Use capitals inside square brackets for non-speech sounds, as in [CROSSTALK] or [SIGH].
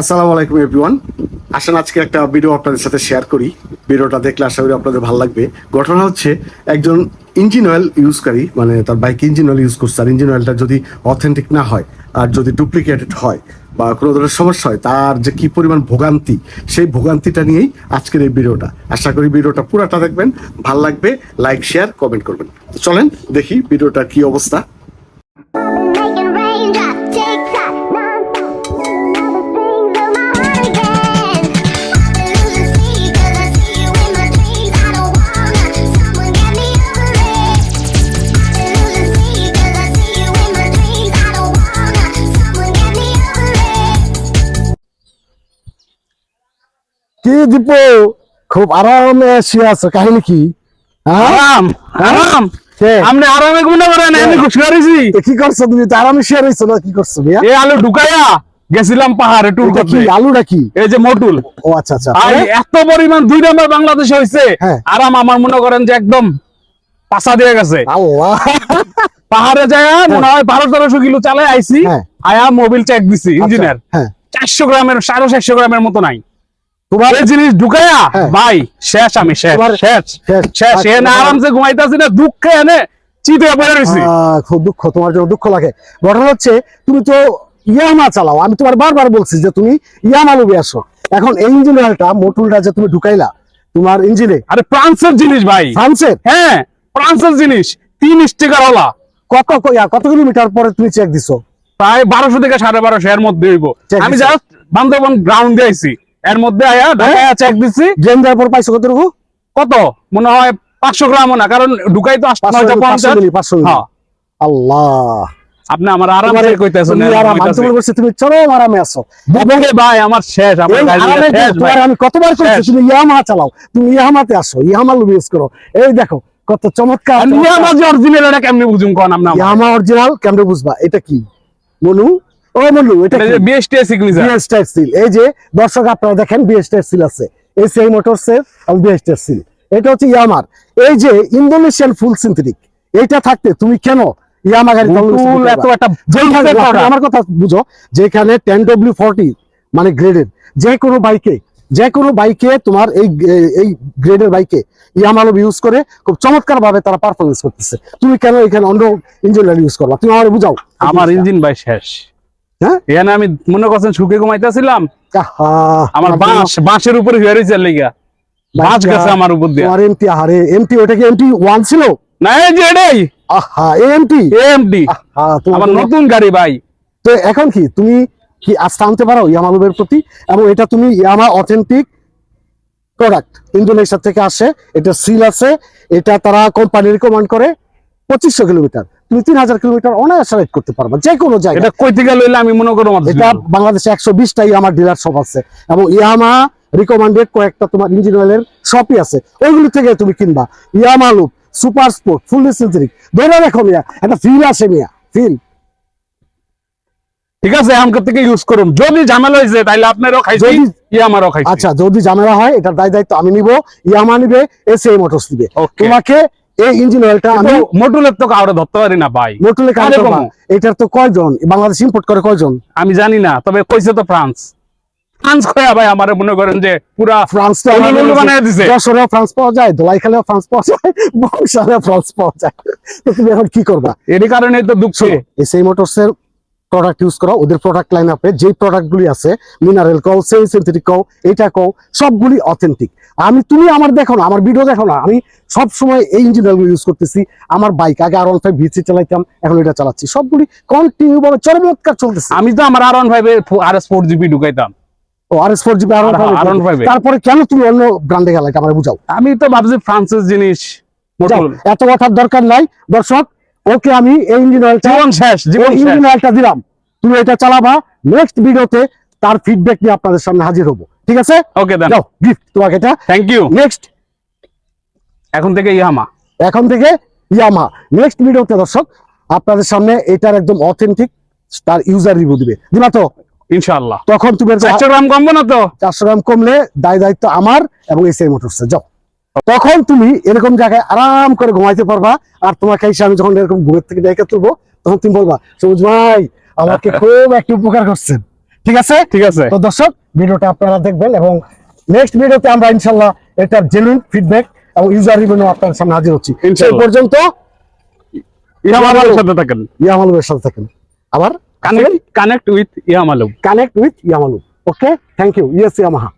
আসসালামু আলাইকুম এভরিওয়ান আসেন, আজকে একটা ভিডিও আপনাদের সাথে শেয়ার করি। ভিডিওটা দেখলে আশা করি আপনাদের ভালো লাগবে। ঘটনা হচ্ছে, একজন ইঞ্জিন অয়েল ইউজকারী মানে তার বাইক ইঞ্জিন অয়েল ইউজ করছে। আর ইঞ্জিন অয়েলটা যদি অথেন্টিক না হয়, আর যদি ডুপ্লিকেটেড হয়, বা কোনো ধরনের সমস্যা হয়, তার যে কি পরিমাণ ভোগান্তি, সেই ভোগান্তিটা নিয়েই আজকের এই ভিডিওটা। আশা করি ভিডিওটা পুরাটা দেখবেন। ভালো লাগবে লাইক শেয়ার কমেন্ট করবেন। চলেন, দেখি ভিডিওটার কি অবস্থা। কি দীপু? খুব আরামে শুয়ে আছো কাহিনী কি? হ্যাঁ? আরাম আরাম। আপনি আরামে ঘুমনা করেন আমি খুশি করেছি কি করছ তুমি? তো আরামে শুয়ে রয়েছো না কি করছ মিয়া? আলু ঢুকাইয়া গেছিলাম পাহাড়ে টুর করতে। আলুটা কি? এই যে মটুল। ও আচ্ছা আচ্ছা। এত পরিমাণ দুই নম্বর বাংলাদেশে হ্যাঁ। আরাম আমার মনে করেন যে একদম পাশা দিয়ে গেছে। আল্লাহ। পাহাড়ে যায় মনে হয় বারো তেরোশো কিলো চালে আইছি হ্যাঁ। আয়া মোবিল চেক দিছি ইঞ্জিনিয়ার আচ্ছা, হ্যাঁ। চারশো গ্রামের সাড়ে চারশো গ্রামের মতো নাই। তোমার এই জিনিস ঢুকাইয়া হ্যাঁ। ভাই শেষ আমি শেষ শেষ শেষ। শেষ। আচ্ছা, এনে আরামসে ঘুমাইতেছি না দুঃখে এনে চিতে পড়ে আহ, খুব দুঃখ তোমার জন্য দুঃখ লাগে। ঘটনা হচ্ছে তুমি তো ইয়ামা চালাও। আমি তোমার বারবার বলছি যে তুমি ইয়ামা লুবে আসো। এখন এই ইঞ্জিন অয়েলটা মোটুলটা যে তুমি ঢুকাইলা তোমার ইঞ্জিনে আরে ফ্রান্সের জিনিস ভাই। ফ্রান্সের? হ্যাঁ ফ্রান্সের জিনিস। তিন স্টিকার ওলা। কত কত কিলোমিটার পরে তুমি চেক দিছো? প্রায় বারোশো থেকে সাড়ে বারোশো এর মধ্যে হইব। আমি জাস্ট বান্দরবন গ্রাউন্ড আইছি। এর মধ্যে আয়া ঢাকায় চেক দিছি ড্রেন দেওয়ার পর পাইছো কতটুকু? কত? মনে হয় পাঁচশো গ্রাম না কারণ ঢুকাই তো পাঁচশো। হ্যাঁ। আল্লাহ। আপনি আমার আরাম কইতেছেন তুমি আরাম, বলছি, তুমি চরম আরামে আছো। বুকে ভাই আমার শেষ আমার তোমার আমি কতবার শেষ। তুমি চালাও তুমি ইয়ামাতে আসো ইয়ামা লুবি ইউজ করো। এই দেখো কত চমৎকার আমার যে অরিজিনাল এটা কেমনি বুঝুম কোন আপনি? ইয়ামা অরিজিনাল কেমনে বুঝবা? এটা কি? মনু? ও মনু এটা বিএসটি সিগনেচার সিল এই যে দর্শক আপনারা দেখেন সিল আছে। এই সেই মোটরসের এবং সিল এটা হচ্ছে ইয়ামার এই যে ইন্দোনেশিয়ান ফুল সিনথেটিক এইটা থাকতে তুমি কেন ইয়ামা গাড়ি। আমার কথা বুঝো যেখানে টেন ডব্লিউ ফর্টি মানে গ্রেডের যে কোনো বাইকে যে কোনো বাইকে তোমার এই এই গ্রেডের বাইকে ইয়ামালো ইউজ করে খুব চমৎকার ভাবে তারা পারফরমেন্স করতেছে। তুমি কেন এখানে অন্য ইঞ্জিন ইউজ করবা তুমি আমার বুঝাও। আমার ইঞ্জিন ভাই শেষ। হ্যাঁ? এখানে আমি মনে করছেন সুখে ঘুমাইতেছিলাম। আমার বাঁশ বাঁশের উপরে হয়ে রয়েছে লেগা। বাঁশ গেছে আমার উপর দিয়ে। তোমার এমটি আহারে এমটি ওটা কি এমটি ওয়ান ছিল? না এই যে এটাই। আহা এমটি এমডি আমার নতুন গাড়ি ভাই। তো এখন কি তুমি কি আস্থা আনতে পারো ইয়ামালুবের প্রতি? এবং এটা তুমি ইয়ামা অথেন্টিক প্রোডাক্ট ইন্দোনেশিয়া থেকে আসে। এটা সিল আছে। এটা তারা কোম্পানি রিকমেন্ড করে পঁচিশশো কিলোমিটার। তুমি তিন হাজার কিলোমিটার অনায়াসে রাইড করতে পারবা যে কোনো জায়গায়। এটা কই থেকে লইলে আমি মনে করো এটা বাংলাদেশে একশো ডিলার শপ আছে এবং ইয়ামা রিকমেন্ডেড কয়েকটা তোমার ইঞ্জিন অয়েলের শপই আছে। ওইগুলি থেকে তুমি কিনবা। ইয়ামা লুপ সুপার স্পোর্ট ধরে রাখো মিয়া একটা ফিল আসে মিয়া ফিল ঠিক আছে আমাকে থেকে ইউজ করুন। যদি ঝামেলা হয়েছে তাহলে আপনারও খাইছি যদি- ই খাইছি। আচ্ছা যদি ঝামেলা হয় এটার দায় দায়িত্ব আমি নিব ইয়ামা নিবে এসে মোটরস নিবে. তোমাকে এই ইঞ্জিন অয়েলটা আমি মোটুলের তো কাউরে ধরতে পারি না ভাই। বাবা। এটার তো কয়জন? বাংলাদেশ ইম্পোর্ট করে কয়জন? আমি জানি না তবে কইছে তো ফ্রান্স। ফ্রান্স কয়া ভাই আমার মনে করেন যে পুরা ফ্রান্স তো বানায় দিছে। যশোরে ফ্রান্স পাওয়া যায় দোলাইখালেও ফ্রান্স পাওয়া যায় বংশালে ফ্রান্স পাওয়া যায়। তো তুমি এখন কি করবা? এর কারণে তো দুঃখ। এই সেই মোটরস এর প্রোডাক্ট ইউজ করো ওদের প্রোডাক্ট লাইন আপে যে প্রোডাক্ট গুলি আছে মিনারেল কও সেই সিনথেটিক কও এটা কও সবগুলি অথেন্টিক আমি তুমি আমার দেখো না আমার ভিডিও দেখো না আমি সব সময় এই ইঞ্জিনগুলো ইউজ করতেছি আমার বাইক আগে আর ওয়ান ফাইভ ভিসি চালাইতাম এখন এটা চালাচ্ছি সবগুলি কন্টিনিউ ভাবে চরমৎকার চলতেছে। আমি তো আমার R one five R S four GB ঢুকাইতাম। ও আর এস ফোর জিবি আর আর R15 এ। তারপরে কেন তুমি অন্য ব্র্যান্ডে গেলে আমার বুঝাও। আমি তো ভাবছি ফ্রান্সের জিনিস। এত কথার দরকার নাই দর্শক ওকে আমি এই ইঞ্জিন অয়েলটা জীবন শেষ জীবন ইঞ্জিন অয়েলটা দিলাম। তুমি এটা চালাবা। নেক্সট ভিডিওতে তার ফিডব্যাক নিয়ে আপনাদের সামনে হাজির হব। ঠিক আছে? ওকে দেন যাও গিফট তোমাকে এটা। থ্যাংক ইউ নেক্সট এখন থেকে ইয়ামা। এখন থেকে ইয়ামা। নেক্সট ভিডিওতে দর্শক আপনাদের সামনে এটার একদম অথেন্টিক তার ইউজার রিভিউ দিবে। দিবা তো? ইনশাআল্লাহ। তখন তুমি চারশো গ্রাম কমবো না তো? চারশো গ্রাম কমলে দায় দায়িত্ব আমার এবং এসআই মোটরস যাও। তখন তুমি এরকম জায়গায় আরাম করে ঘুমাইতে পারবা আর তোমাকে এসে আমি যখন এরকম ঘুমের থেকে ডেকে তুলবো তখন তুমি বলবা সবুজ ভাই আমাকে [LAUGHS] খুব একটা উপকার করছেন। ঠিক আছে? ঠিক আছে। তো দর্শক ভিডিওটা আপনারা দেখবেন এবং নেক্সট ভিডিওতে আমরা ইনশাল্লাহ এটার জেনুইন ফিডব্যাক এবং ইউজার রিভিউ আপনার সামনে হাজির হচ্ছি। সেই। পর্যন্ত ইয়ামালের সাথে থাকেন। ইয়ামালুবের সাথে থাকেন। আবার connect connect with Yamalu connect with Yamalu okay thank you yes Yamaha